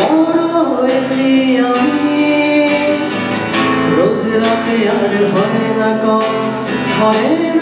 বড় হয়েছি আমি। রোজ রাতে আর হয় না কম হয় না